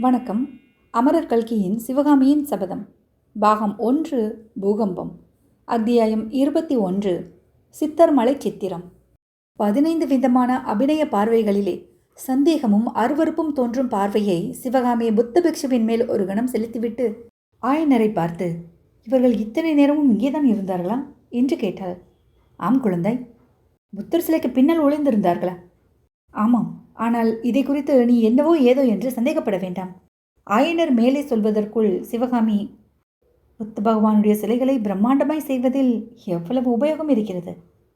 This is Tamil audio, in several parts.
வணக்கம். அமரர் கல்கியின் சிவகாமியின் சபதம். பாகம் ஒன்று பூகம்பம். அத்தியாயம் இருபத்தி ஒன்று சித்தர் மலை சித்திரம். பதினைந்து விதமான அபிநய பார்வைகளிலே சந்தேகமும் அருவருப்பும் தோன்றும் பார்வையை சிவகாமி புத்த பிக்ஷுவின் மேல் ஒரு கணம் செலுத்திவிட்டு ஆயனரை பார்த்து இவர்கள் இத்தனை நேரமும் இங்கேதான் இருந்தார்களா? என்று கேட்டாள். ஆம் குழந்தாய் புத்தர் சிலைக்கு பின்னால் ஒளிந்திருந்தார்களா? ஆமாம். ஆனால் இதை குறித்து நீ என்னவோ ஏதோ என்று சந்தேகப்பட வேண்டாம். ஆயனர் மேலே சொல்வதற்குள் சிவகாமி புத்த பகவானுடைய சிலைகளை பிரம்மாண்டமாய் செய்வதில் எவ்வளவு உபயோகம் இருக்கிறது?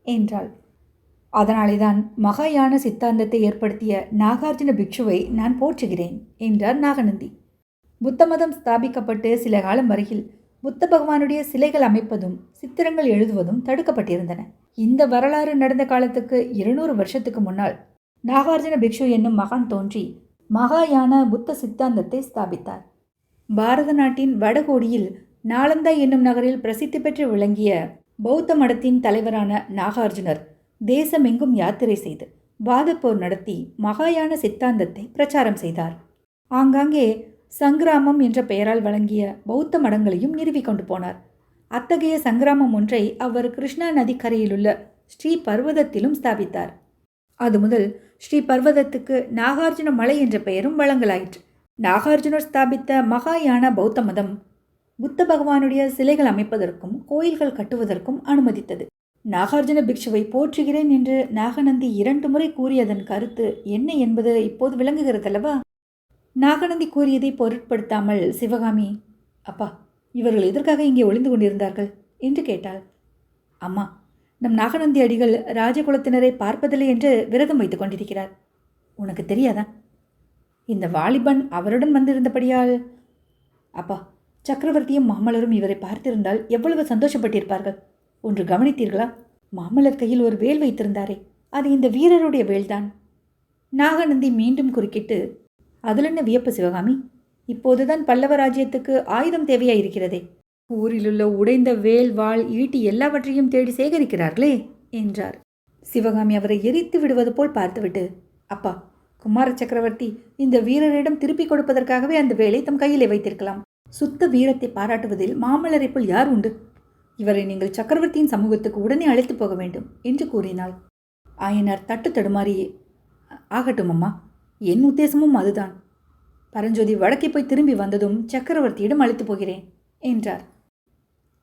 என்றாள். அதனாலே தான் மகாயான சித்தாந்தத்தை ஏற்படுத்திய நாகார்ஜுன பிக்ஷுவை நான் போற்றுகிறேன் என்றார் நாகநந்தி. புத்த மதம் ஸ்தாபிக்கப்பட்டு சில காலம் வரையில் புத்த பகவானுடைய சிலைகள் அமைப்பதும் சித்திரங்கள் எழுதுவதும் தடுக்கப்பட்டிருந்தன. இந்த வரலாறு நடந்த காலத்துக்கு இருநூறு வருஷத்துக்கு முன்னால் நாகார்ஜுன பிக்ஷு என்னும் மகான் தோன்றி மகாயான புத்த சித்தாந்தத்தை ஸ்தாபித்தார். பாரத நாட்டின் வடகோடியில் நாலந்தா என்னும் நகரில் பிரசித்தி பெற்று விளங்கிய பௌத்த மடத்தின் தலைவரான நாகார்ஜுனர் தேசமெங்கும் யாத்திரை செய்து வாதப்போர் நடத்தி மகாயான சித்தாந்தத்தை பிரச்சாரம் செய்தார். ஆங்காங்கே சங்கிராமம் என்ற பெயரால் வழங்கிய பௌத்த மடங்களையும் நிறுவிக்கொண்டு போனார். அத்தகைய சங்கிராமம் ஒன்றை அவர் கிருஷ்ணா நதிக்கரையிலுள்ள ஸ்ரீ பர்வதத்திலும் ஸ்தாபித்தார். அது முதல் ஸ்ரீ பர்வதத்துக்கு நாகார்ஜுன மலை என்ற பெயரும் வழங்கலாயிற்று. நாகார்ஜுனர் ஸ்தாபித்த மகாயான பௌத்த மதம் புத்த பகவானுடைய சிலைகள் அமைப்பதற்கும் கோயில்கள் கட்டுவதற்கும் அனுமதித்தது. நாகார்ஜுன பிக்ஷுவை போற்றுகிறேன் என்று நாகநந்தி இரண்டு முறை கூறியதன் கருத்து என்ன என்பது இப்போது விளங்குகிறதல்லவா? நாகநந்தி கூறியதை பொருட்படுத்தாமல் சிவகாமி அப்பா இவர்கள் எதற்காக இங்கே ஒளிந்து கொண்டிருந்தார்கள்? என்று கேட்டாள். அம்மா நம் நாகநந்தி அடிகள் ராஜகுலத்தினரை பார்ப்பதில்லை என்று விரதம் வைத்துக் கொண்டிருக்கிறார். உனக்கு தெரியாதா? இந்த வாலிபன் அவருடன் வந்திருந்தபடியால். அப்பா சக்கரவர்த்தியும் மாமல்லரும் இவரை பார்த்திருந்தால் எவ்வளவு சந்தோஷப்பட்டிருப்பார்கள். ஒன்று கவனித்தீர்களா? மாமல்லர் கையில் ஒரு வேல் வைத்திருந்தாரே. அது இந்த வீரருடைய வேல்தான். நாகநந்தி மீண்டும் குறுக்கிட்டு அதில் என்ன வியப்பு சிவகாமி? இப்போதுதான் பல்லவ ராஜ்யத்துக்கு ஆயுதம் தேவையாக இருக்கிறதே ஊரிலுள்ள உடைந்த வேல் வாள் ஈட்டி எல்லாவற்றையும் தேடி சேகரிக்கிறார்களே என்றார். சிவகாமி அவரை எரித்து விடுவது போல் பார்த்துவிட்டு அப்பா குமார சக்கரவர்த்தி இந்த வீரரிடம் திருப்பிக் கொடுப்பதற்காகவே அந்த வேலை தம் கையிலே வைத்திருக்கலாம். சுத்த வீரத்தை பாராட்டுவதில் மாமல்லரை போல் யார் உண்டு? இவரை நீங்கள் சக்கரவர்த்தியின் சமூகத்துக்கு உடனே அழைத்து போக வேண்டும் என்று கூறினாள். ஆயனர் தட்டு தடுமாறியே. ஆகட்டும் அம்மா. என் உத்தேசமும் அதுதான். பரஞ்சோதி வடக்கே போய் திரும்பி வந்ததும் சக்கரவர்த்தியிடம் அழைத்து போகிறேன் என்றார்.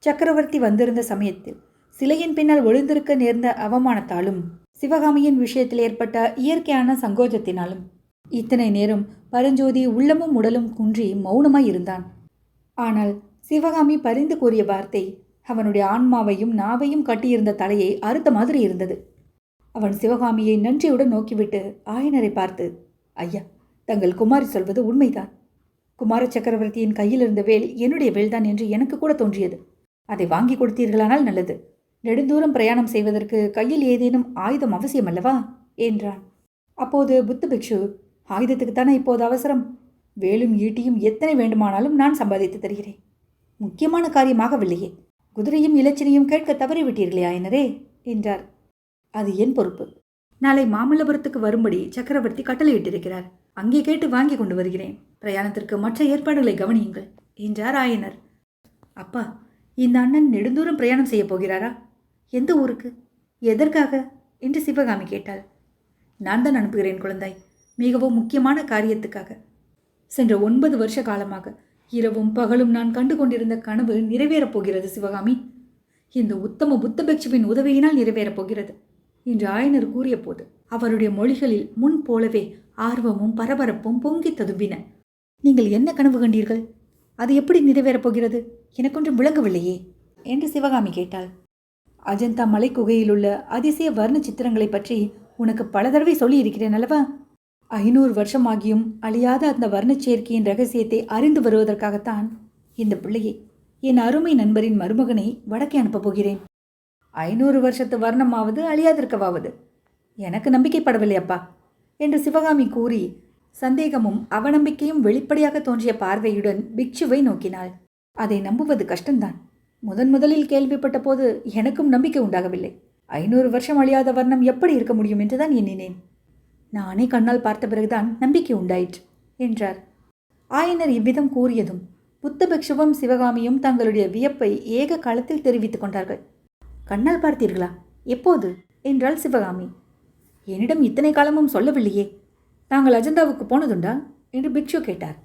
சக்கரவர்த்தி வந்திருந்த சமயத்தில் சிலையின் பின்னால் ஒளிந்திருக்க நேர்ந்த அவமானத்தாலும் சிவகாமியின் விஷயத்தில் ஏற்பட்ட இயற்கையான சங்கோஜத்தினாலும் இத்தனை நேரம் பரஞ்சோதி உள்ளமும் உடலும் குன்றி மௌனமாய் இருந்தான். ஆனால் சிவகாமி பரிந்து கூறிய வார்த்தை அவனுடைய ஆன்மாவையும் நாவையும் கட்டியிருந்த தலையை அறுத்த மாதிரி இருந்தது. அவன் சிவகாமியை நன்றியுடன் நோக்கிவிட்டு ஆயனரை பார்த்து ஐயா தங்கள் குமாரி சொல்வது உண்மைதான். குமார சக்கரவர்த்தியின் கையில் இருந்த வேல் என்னுடைய வேல்தான் என்று எனக்கு கூட தோன்றியது. அதை வாங்கி கொடுத்தீர்களானால் நல்லது. நெடுந்தூரம் பிரயாணம் செய்வதற்கு கையில் ஏதேனும் ஆயுதம் அவசியம் அல்லவா? என்றான். அப்போது புத்த பிக்ஷு ஆயுதத்துக்கு தானே இப்போது அவசரம்? வேலும் ஈட்டியும் எத்தனை வேண்டுமானாலும் நான் சம்பாதித்து தருகிறேன். முக்கியமான காரியமாகவில்லையே குதிரையும் இலச்சினையும் கேட்க தவறிவிட்டீர்களே ஆயனரே என்றார். அது என் பொறுப்பு. நாளை மாமல்லபுரத்துக்கு வரும்படி சக்கரவர்த்தி கட்டளையிட்டிருக்கிறார். அங்கே கேட்டு வாங்கி கொண்டு வருகிறேன். பிரயாணத்திற்கு மற்ற ஏற்பாடுகளை கவனியுங்கள் என்றார் ஆயனர். அப்பா இந்த அண்ணன் நெடுந்தூரம் பிரயாணம் செய்ய போகிறாரா? எந்த ஊருக்கு? எதற்காக? என்று சிவகாமி கேட்டாள். நான் தான் அனுப்புகிறேன் குழந்தாய். மிகவும் முக்கியமான காரியத்துக்காக. சென்ற ஒன்பது வருஷ காலமாக இரவும் பகலும் நான் கண்டு கொண்டிருந்த கனவு நிறைவேறப் போகிறது சிவகாமி. இந்த உத்தம புத்தபெக்ஷுவின் உதவியினால் நிறைவேறப் போகிறது என்று ஆயனர் கூறிய போது அவருடைய மொழிகளில் முன் போலவே ஆர்வமும் பரபரப்பும் பொங்கி ததும்பின. நீங்கள் என்ன கனவு கண்டீர்கள்? அது எப்படி நிறைவேறப் போகிறது எனக்கொன்றும் விளங்கவில்லையே என்று சிவகாமி கேட்டாள். அஜந்தா மலை குகையிலுள்ள அதிசய வர்ண சித்திரங்களை பற்றி உனக்கு பல தடவை சொல்லியிருக்கிறேன் அல்லவா? ஐநூறு வருஷமாகியும் அழியாத அந்த வர்ணச் சேர்க்கையின் ரகசியத்தை அறிந்து வருவதற்காகத்தான் இந்த பிள்ளையை என் அருமை நண்பரின் மருமகனை வடக்கே அனுப்பப் போகிறேன். ஐநூறு வருஷத்து வர்ணமாவது அழியாதிருக்கவாவது? எனக்கு நம்பிக்கைப்படவில்லை அப்பா என்று சிவகாமி கூறி சந்தேகமும் அவநம்பிக்கையும் வெளிப்படையாக தோன்றிய பார்வையுடன் பிக்ஷுவை நோக்கினாள். அதை நம்புவது கஷ்டம்தான். முதன் முதலில் கேள்விப்பட்ட போது எனக்கும் நம்பிக்கை உண்டாகவில்லை. ஐநூறு வருஷம் அழியாத வர்ணம் எப்படி இருக்க முடியும் என்றுதான் எண்ணினேன். நானே கண்ணால் பார்த்த பிறகுதான் நம்பிக்கை உண்டாயிற்று என்றார். ஆயனர் இவ்விதம் கூறியதும் புத்த பிக்ஷுவும் சிவகாமியும் தங்களுடைய வியப்பை ஏக காலத்தில் தெரிவித்துக் கொண்டார்கள். கண்ணால் பார்த்தீர்களா? எப்போது? என்றாள் சிவகாமி. என்னிடம் இத்தனை காலமும் சொல்லவில்லையே நாங்கள் அஜந்தாவுக்கு போனதுண்டா? என்று பிக்ஷு கேட்டார்.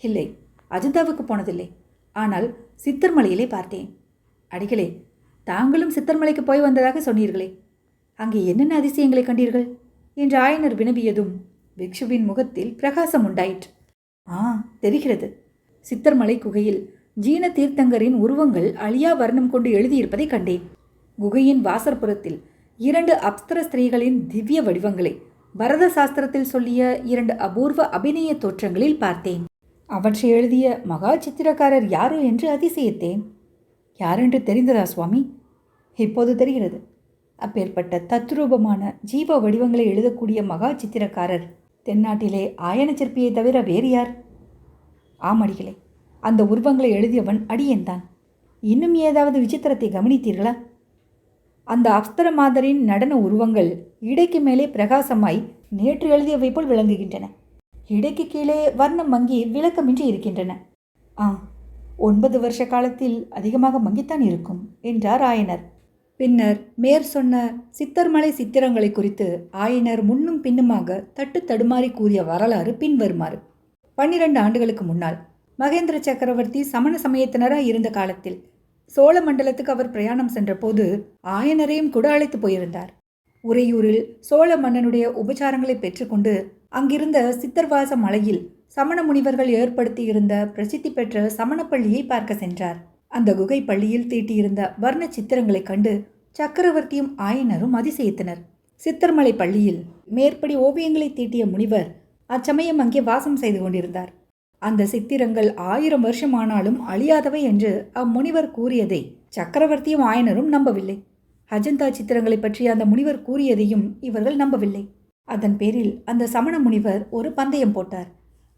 இல்லை அஜந்தாவுக்கு போனதில்லை. ஆனால் சித்தர்மலையிலே பார்த்தேன். அடிகளே தாங்களும் சித்தர்மலைக்கு போய் வந்ததாக சொன்னீர்களே. அங்கே என்னென்ன அதிசயங்களை கண்டீர்கள்? என்று ஆயனர் வினவியதும் பிக்ஷுவின் முகத்தில் பிரகாசம் உண்டாயிற்று. ஆ தெரிகிறது. சித்தர்மலை குகையில் ஜீன தீர்த்தங்கரின் உருவங்கள் அழியா வர்ணம் கொண்டு எழுதியிருப்பதை கண்டேன். குகையின் வாசற்புறத்தில் இரண்டு அப்ஸ்திர ஸ்திரீகளின் திவ்ய வடிவங்களை. பரத சாஸ்திரத்தில் சொல்லிய இரண்டு அபூர்வ அபிநய தோற்றங்களில் பார்த்தேன். அவற்றை எழுதிய மகா சித்திரக்காரர் யாரோ என்று அதிசயித்தேன். யாரென்று தெரிந்ததா சுவாமி? இப்போது தெரிகிறது. அப்பேற்பட்ட தத்ரூபமான ஜீவ வடிவங்களை எழுதக்கூடிய மகா சித்திரக்காரர் தென்னாட்டிலே ஆயன சிற்பியை தவிர வேறு யார்? ஆமடிகளே அந்த உருவங்களை எழுதியவன் அடியேன்தான். இன்னும் ஏதாவது விசித்திரத்தை கவனித்தீர்களா? அந்த அப்ஸ்தர மாதரின் நடன உருவங்கள் இடைக்கு மேலே பிரகாசமாய் நேற்று எழுதியவை போல் விளங்குகின்றன. இடைக்கு கீழே வர்ணம் மங்கி விளக்கமின்றி இருக்கின்றன. ஆ ஒன்பது வருஷ காலத்தில் அதிகமாக மங்கித்தான் இருக்கும் என்றார் ஆயனர். பின்னர் மேற் சொன்ன சித்தர்மலை சித்திரங்களை குறித்து ஆயனர் முன்னும் பின்னுமாக தட்டு தடுமாறி கூறிய வரலாறு பின்வருமாறு. பன்னிரண்டு ஆண்டுகளுக்கு முன்னால் மகேந்திர சக்கரவர்த்தி சமண சமயத்தினராக இருந்த காலத்தில் சோழ மண்டலத்துக்கு அவர் பிரயாணம் சென்றபோது ஆயனரையும் கூட அழைத்து போயிருந்தார். உறையூரில் சோழ மன்னனுடைய உபச்சாரங்களை பெற்றுக்கொண்டு அங்கிருந்த சித்தர்வாச மலையில் சமண முனிவர்கள் ஏற்படுத்தியிருந்த பிரசித்தி பெற்ற சமணப்பள்ளியை பார்க்க சென்றார். அந்த குகை பள்ளியில் தீட்டியிருந்த வர்ண சித்திரங்களைக் கண்டு சக்கரவர்த்தியும் ஆயனரும் அதிசயித்தனர். சித்தர்மலை பள்ளியில் மேற்படி ஓவியங்களை தீட்டிய முனிவர் அச்சமயம் அங்கே வாசம் செய்து கொண்டிருந்தார். அந்த சித்திரங்கள் ஆயிரம் வருஷமானாலும் அழியாதவை என்று அம்முனிவர் கூறியதை சக்கரவர்த்தியும் ஆயனரும் நம்பவில்லை. அஜந்தா சித்திரங்களை பற்றி அந்த முனிவர் கூறியதையும் இவர்கள் நம்பவில்லை. அதன் பேரில் அந்த சமண முனிவர் ஒரு பந்தயம் போட்டார்.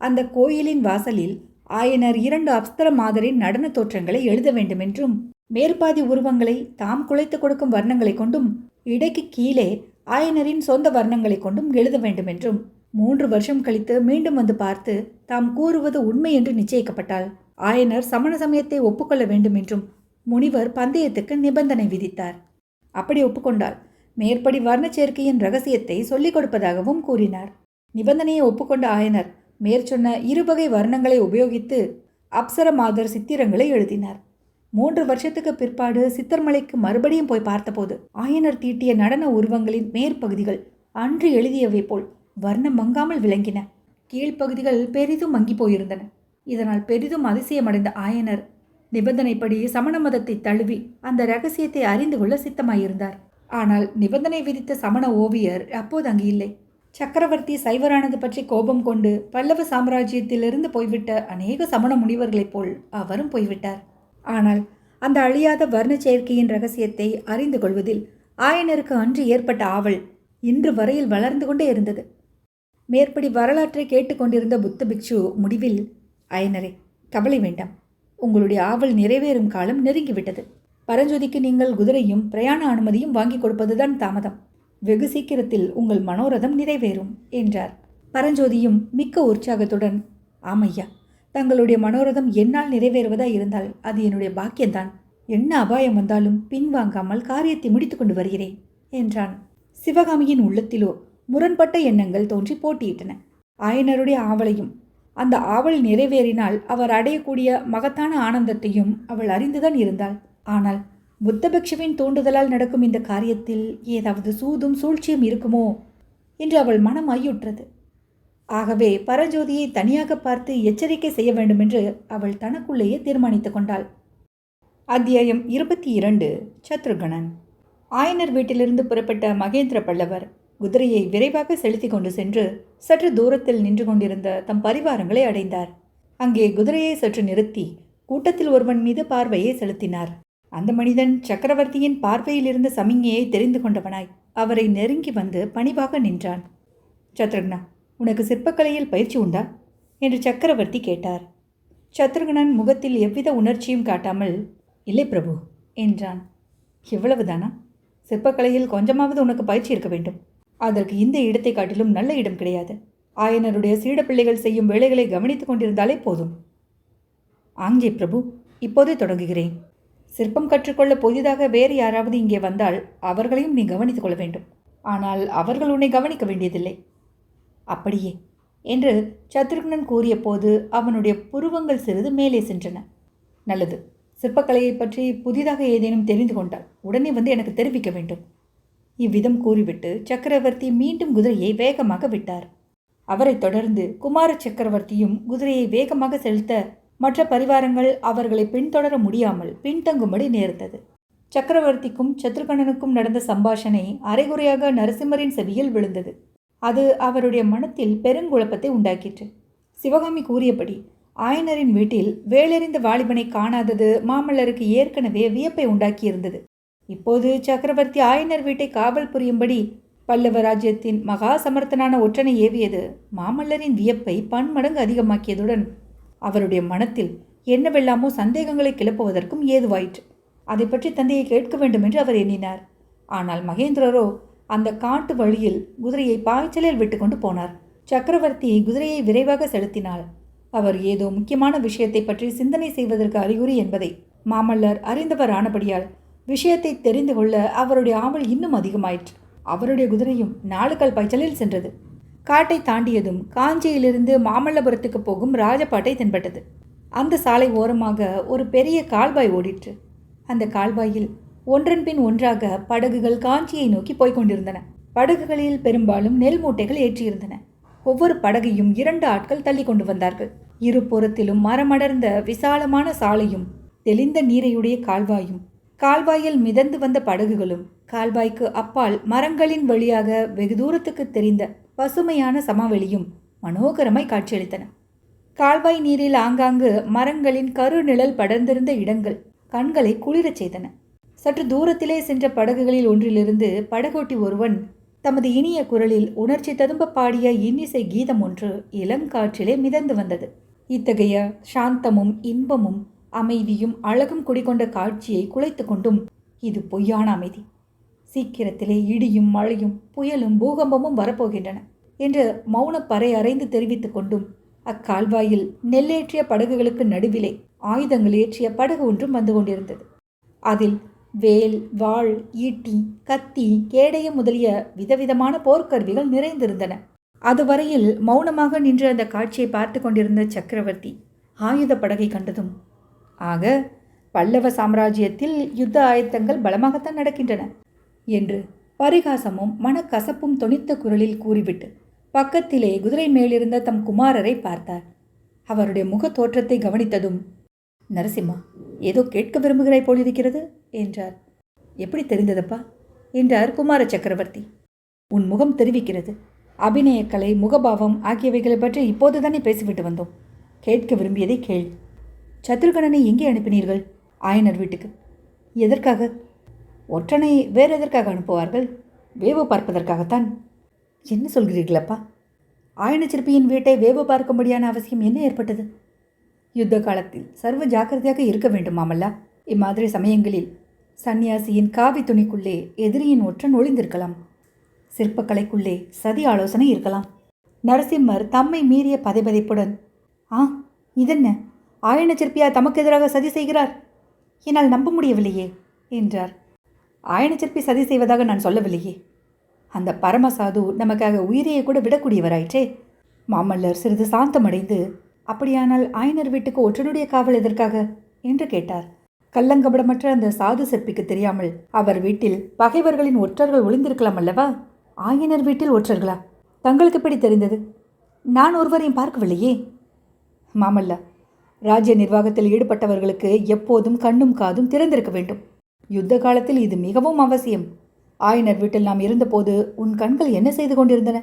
அந்த கோயிலின் வாசலில் ஆயனர் இரண்டு அப்ஸ்தர மாதரின் நடன தோற்றங்களை எழுத வேண்டுமென்றும் மேற்பாதி உருவங்களை தாம் குலைத்து கொடுக்கும் வர்ணங்களை கொண்டும் இடைக்கு கீழே ஆயனரின் சொந்த வர்ணங்களை கொண்டும் எழுத வேண்டுமென்றும் மூன்று வருஷம் கழித்து மீண்டும் வந்து பார்த்து தாம் கூறுவது உண்மை என்று நிச்சயிக்கப்பட்டால் ஆயனர் சமண சமயத்தை ஒப்புக்கொள்ள வேண்டும் என்றும் முனிவர் பந்தயத்துக்கு நிபந்தனை விதித்தார். அப்படி ஒப்புக்கொண்டால் மேற்படி வர்ண சேர்க்கையின் ரகசியத்தை சொல்லிக் கொடுப்பதாகவும் கூறினார். நிபந்தனையை ஒப்புக்கொண்ட ஆயனர் மேற்சொன்ன இருவகை வர்ணங்களை உபயோகித்து அப்சர மாதர் சித்திரங்களை எழுதினார். மூன்று வருஷத்துக்கு பிற்பாடு சித்தர்மலைக்கு மறுபடியும் போய் பார்த்தபோது ஆயனர் தீட்டிய நடன உருவங்களின் மேற்பகுதிகள் அன்று எழுதியவை போல் வர்ணம் மங்காமல் விளங்கின. கீழ்ப்பகுதிகள் பெரிதும் மங்கி போயிருந்தன. இதனால் பெரிதும் அதிசயமடைந்த ஆயனர் நிபந்தனைப்படி சமண மதத்தை தழுவி அந்த ரகசியத்தை அறிந்து கொள்ள சித்தமாயிருந்தார். ஆனால் நிபந்தனை விதித்த சமண ஓவியர் அப்போது அங்கு இல்லை. சக்கரவர்த்தி சைவரானது பற்றி கோபம் கொண்டு பல்லவ சாம்ராஜ்யத்திலிருந்து போய்விட்ட அநேக சமண முனிவர்களைப் போல் அவரும் போய்விட்டார். ஆனால் அந்த அழியாத வர்ண சேர்க்கையின் ரகசியத்தை அறிந்து கொள்வதில் ஆயனருக்கு அன்று ஏற்பட்ட ஆவல் இன்று வரையில் வளர்ந்து கொண்டே இருந்தது. மேற்படி வரலாற்றை கேட்டுக்கொண்டிருந்த புத்த பிக்ஷு முடிவில் அயனரே கவலை வேண்டாம். உங்களுடைய ஆவல் நிறைவேறும் காலம் நெருங்கிவிட்டது. பரஞ்சோதிக்கு நீங்கள் குதிரையும் பிரயாண அனுமதியும் வாங்கி கொடுப்பதுதான் தாமதம். வெகு சீக்கிரத்தில் உங்கள் மனோரதம் நிறைவேறும் என்றார். பரஞ்சோதியும் மிக்க உற்சாகத்துடன் ஆமையா தங்களுடைய மனோரதம் என்னால் நிறைவேறுவதா இருந்தால் அது என்னுடைய பாக்கியம்தான் என்ன அபாயம் வந்தாலும் பின்வாங்காமல் காரியத்தை முடித்து கொண்டு வருகிறேன் என்றான். சிவகாமியின் உள்ளத்திலோ முரண்பட்ட எண்ணங்கள் தோன்றி போட்டியிட்டன. ஆயனருடைய ஆவலையும் அந்த ஆவல் நிறைவேறினால் அவர் அடையக்கூடிய மகத்தான ஆனந்தத்தையும் அவள் அறிந்துதான் இருந்தாள். ஆனால் புத்தபக்ஷவின் தூண்டுதலால் நடக்கும் இந்த காரியத்தில் ஏதாவது சூதும் சூழ்ச்சியும் இருக்குமோ என்று அவள் மனம் ஐயுற்றது. ஆகவே பரஞ்சோதியை தனியாக பார்த்து எச்சரிக்கை செய்ய வேண்டுமென்று அவள் தனக்குள்ளேயே தீர்மானித்துக் கொண்டாள். அத்தியாயம் இருபத்தி இரண்டு சத்ருகணன். ஆயனர் வீட்டிலிருந்து புறப்பட்ட மகேந்திர பல்லவர் குதிரையை விரைவாக செலுத்தி கொண்டு சென்று சற்று தூரத்தில் நின்று கொண்டிருந்த தம் பரிவாரங்களை அடைந்தார். அங்கே குதிரையை சற்று நிறுத்தி கூட்டத்தில் ஒருவன் மீது பார்வையை செலுத்தினார். அந்த மனிதன் சக்கரவர்த்தியின் பார்வையில் இருந்த சமிஞையை தெரிந்து கொண்டவனாய் அவரை நெருங்கி வந்து பணிவாக நின்றான். சத்ருக்னா உனக்கு சிற்பக்கலையில் பயிற்சி உண்டா? என்று சக்கரவர்த்தி கேட்டார். சத்ருகனன் முகத்தில் எவ்வித உணர்ச்சியும் காட்டாமல் இல்லை பிரபு என்றான். இவ்வளவுதானா? சிற்பக்கலையில் கொஞ்சமாவது உனக்கு பயிற்சி இருக்க வேண்டும். அதற்கு இந்த இடத்தை காட்டிலும் நல்ல இடம் கிடையாது. ஆயனருடைய சீடப்பிள்ளைகள் செய்யும் வேலைகளை கவனித்துக் கொண்டிருந்தாலே போதும். ஆங்கே பிரபு இப்போதே தொடங்குகிறேன். சிற்பம் கற்றுக்கொள்ள புதிதாக வேறு யாராவது இங்கே வந்தால் அவர்களையும் நீ கவனித்துக் கொள்ள வேண்டும். ஆனால் அவர்கள் உன்னை கவனிக்க வேண்டியதில்லை. அப்படியே என்று சத்ருக்னன் கூறிய போது அவனுடைய புருவங்கள் சிறிது மேலே சென்றன. நல்லது சிற்பக்கலையை பற்றி புதிதாக ஏதேனும் தெரிந்து கொண்டால் உடனே வந்து எனக்கு தெரிவிக்க வேண்டும். இவ்விதம் கூறிவிட்டு சக்கரவர்த்தி மீண்டும் குதிரையை வேகமாக விட்டார். அவரைத் தொடர்ந்து குமார சக்கரவர்த்தியும் குதிரையை வேகமாக செலுத்த மற்ற பரிவாரங்கள் அவர்களை பின்தொடர முடியாமல் பின்தங்கும்படி நேர்ந்தது. சக்கரவர்த்திக்கும் சத்ருகணனுக்கும் நடந்த சம்பாஷணை அரைகுறையாக நரசிம்மரின் செவியில் விழுந்தது. அது அவருடைய மனத்தில் பெருங்குழப்பத்தை உண்டாக்கிற்று. சிவகாமி கூறியபடி ஆயனரின் வீட்டில் வேலெறிந்த வாலிபனை காணாதது மாமல்லருக்கு ஏற்கனவே வியப்பை உண்டாக்கியிருந்தது. இப்போது சக்கரவர்த்தி ஆயனர் வீட்டை காவல் புரியும்படி பல்லவ ராஜ்யத்தின் மகா சமர்த்தனான ஒற்றனை ஏவியது. மாமல்லரின் வியப்பை பன்மடங்கு அதிகமாக்கியதுடன் அவருடைய மனத்தில் என்னவெல்லாமோ சந்தேகங்களை கிளப்புவதற்கும் ஏதுவாயிற்று. அதை பற்றி தந்தையை கேட்க வேண்டும் என்று அவர் எண்ணினார். ஆனால் மகேந்திரரோ அந்த காட்டு வழியில் குதிரையை பாய்ச்சலில் விட்டுக்கொண்டு போனார். சக்கரவர்த்தி குதிரையை விரைவாக செலுத்தினாள். அவர் ஏதோ முக்கியமான விஷயத்தை பற்றி சிந்தனை செய்வதற்கு அறிகுறி என்பதை மாமல்லர் அறிந்தவர் ஆனபடியால் விஷயத்தை தெரிந்து கொள்ள அவருடைய ஆவல் இன்னும் அதிகமாயிற்று. அவருடைய குதிரையும் நாளுக்கால் பாய்ச்சலில் சென்றது. காட்டை தாண்டியதும் காஞ்சியிலிருந்து மாமல்லபுரத்துக்கு போகும் ராஜபாட்டை தென்பட்டது. அந்த சாலை ஓரமாக ஒரு பெரிய கால்வாய் ஓடிற்று. அந்த கால்வாயில் ஒன்றன் பின் ஒன்றாக படகுகள் காஞ்சியை நோக்கி போய்க் கொண்டிருந்தன. படகுகளில் பெரும்பாலும் நெல் மூட்டைகள் ஏற்றியிருந்தன. ஒவ்வொரு படகையும் இரண்டு ஆட்கள் தள்ளி கொண்டு வந்தார்கள். இரு புறத்திலும் மரமடர்ந்த விசாலமான சாலையும் தெளிந்த நீரையுடைய கால்வாயும் கால்வாயில் மிதந்து வந்த படகுகளும் கால்வாய்க்கு அப்பால் மரங்களின் வழியாக வெகு தூரத்துக்கு தெரிந்த பசுமையான சமவெளியும் மனோகரமாய் காட்சியளித்தன. கால்வாய் நீரில் ஆங்காங்கு மரங்களின் கருநிழல் படர்ந்திருந்த இடங்கள் கண்களை குளிரச் செய்தன. சற்று தூரத்திலே சென்ற படகுகளில் ஒன்றிலிருந்து படகோட்டி ஒருவன் தமது இனிய குரலில் உணர்ச்சி ததும்ப பாடிய இன்னிசை கீதம் ஒன்று இளங்காற்றிலே மிதந்து வந்தது. இத்தகைய சாந்தமும் இன்பமும் அமைதியும் அழகும் குடிகொண்ட காட்சியை குலைத்து கொண்டும் இது பொய்யான அமைதி. சீக்கிரத்திலே இடியும் மழையும் புயலும் பூகம்பமும் வரப்போகின்றன என்று மௌனப்பறை அறைந்து தெரிவித்துக் கொண்டும் அக்கால்வாயில் நெல்லேற்றிய படகுகளுக்கு நடுவிலே ஆயுதங்கள் ஏற்றிய படகு ஒன்றும் வந்து கொண்டிருந்தது. அதில் வேல் வாள் ஈட்டி கத்தி கேடயம் முதலிய விதவிதமான போர்க்கருவிகள் நிறைந்திருந்தன. அதுவரையில் மௌனமாக நின்று அந்த காட்சியை பார்த்து கொண்டிருந்த சக்கரவர்த்தி ஆயுத படகை கண்டதும் ஆக பல்லவ சாம்ராஜ்யத்தில் யுத்த ஆயத்தங்கள் பலமாகத்தான் நடக்கின்றன என்று பரிகாசமும் மனக்கசப்பும் தொனித்த குரலில் கூறிவிட்டு பக்கத்திலே குதிரை மேலிருந்த தம் குமாரரை பார்த்தார். அவருடைய முகத் தோற்றத்தை கவனித்ததும் நரசிம்மா ஏதோ கேட்க விரும்புகிறாய் போலிருக்கிறது என்றார். எப்படி தெரிந்ததப்பா? என்றார் குமார சக்கரவர்த்தி. உன் முகம் தெரிவிக்கிறது. அபிநயக்கலை முகபாவம் ஆகியவைகளை பற்றி இப்போதுதானே பேசிவிட்டு வந்தோம். கேட்க விரும்பியதை கேள். சத்ருகணனை எங்கே அனுப்பினீர்கள்? ஆயனர் வீட்டுக்கு. எதற்காக? ஒற்றனை வேறு எதற்காக அனுப்புவார்கள்? வேவு பார்ப்பதற்காகத்தான். என்ன சொல்கிறீர்களப்பா? ஆயன சிற்பியின் வீட்டை வேவு பார்க்கும்படியான அவசியம் என்ன ஏற்பட்டது? யுத்த காலத்தில் சர்வ ஜாக்கிரதையாக இருக்க வேண்டுமாமல்லா? இம்மாதிரி சமயங்களில் சன்னியாசியின் காவி துணிக்குள்ளே எதிரியின் ஒற்றன் ஒளிந்திருக்கலாம். சிற்பக்கலைக்குள்ளே சதி ஆலோசனை இருக்கலாம். நரசிம்மர் தம்மை மீறிய பதைபதைப்புடன் ஆ இதென்ன? ஆயன சிற்பியா தமக்கு எதிராக சதி செய்கிறார்? என்னால் நம்ப முடியவில்லையே என்றார். ஆயன சிற்பி சதி செய்வதாக நான் சொல்லவில்லையே. அந்த பரமசாது நமக்காக உயிரையை கூட விடக்கூடியவராயிற்றே. மாமல்லர் சிறிது சாந்தமடைந்து அப்படியானால் ஆயனர் வீட்டுக்கு ஒற்றனுடைய காவல் எதற்காக? என்று கேட்டார். கல்லங்கபடமற்ற அந்த சாது சிற்பிக்கு தெரியாமல் அவர் வீட்டில் பகைவர்களின் ஒற்றர்கள் ஒளிந்திருக்கலாம் அல்லவா? ஆயனர் வீட்டில் ஒற்றர்களா? தங்களுக்கு எப்படி தெரிந்தது? நான் ஒருவரையும் பார்க்கவில்லையே. மாமல்லா ராஜ்ய நிர்வாகத்தில் ஈடுபட்டவர்களுக்கு எப்போதும் கண்ணும் காதும் திறந்திருக்க வேண்டும். யுத்த காலத்தில் இது மிகவும் அவசியம். ஆயனர் வீட்டில் நாம் இருந்தபோது உன் கண்கள் என்ன செய்து கொண்டிருந்தன?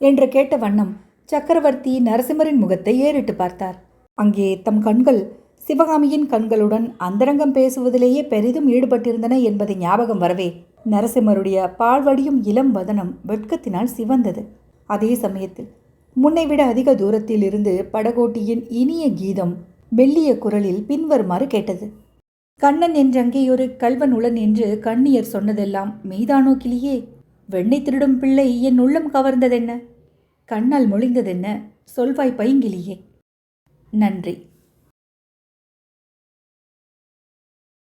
என்று கேட்ட வண்ணம் சக்கரவர்த்தி நரசிம்மரின் முகத்தை ஏறிட்டு பார்த்தார். அங்கே தம் கண்கள் சிவகாமியின் கண்களுடன் அந்தரங்கம் பேசுவதிலேயே பெரிதும் ஈடுபட்டிருந்தன என்பதை ஞாபகம் வரவே நரசிம்மருடைய பால்வடியும் இளம் வதனம் வெட்கத்தினால் சிவந்தது. அதே சமயத்தில் முன்னைவிட அதிக தூரத்தில் இருந்து படகோட்டியின் இனிய கீதம் மெல்லிய குரலில் பின்வருமாறு கேட்டது. கண்ணன் என்றங்கே ஒரு கல்வனுடன் உளன் என்று கண்ணியர் சொன்னதெல்லாம் மெய்தானோ கிளியே? வெண்ணை திருடும் பிள்ளை என் உள்ளம் கவர்ந்ததென்ன? கண்ணால் மொழிந்ததென்ன? சொல்வாய் பைங்கிலியே நன்றி.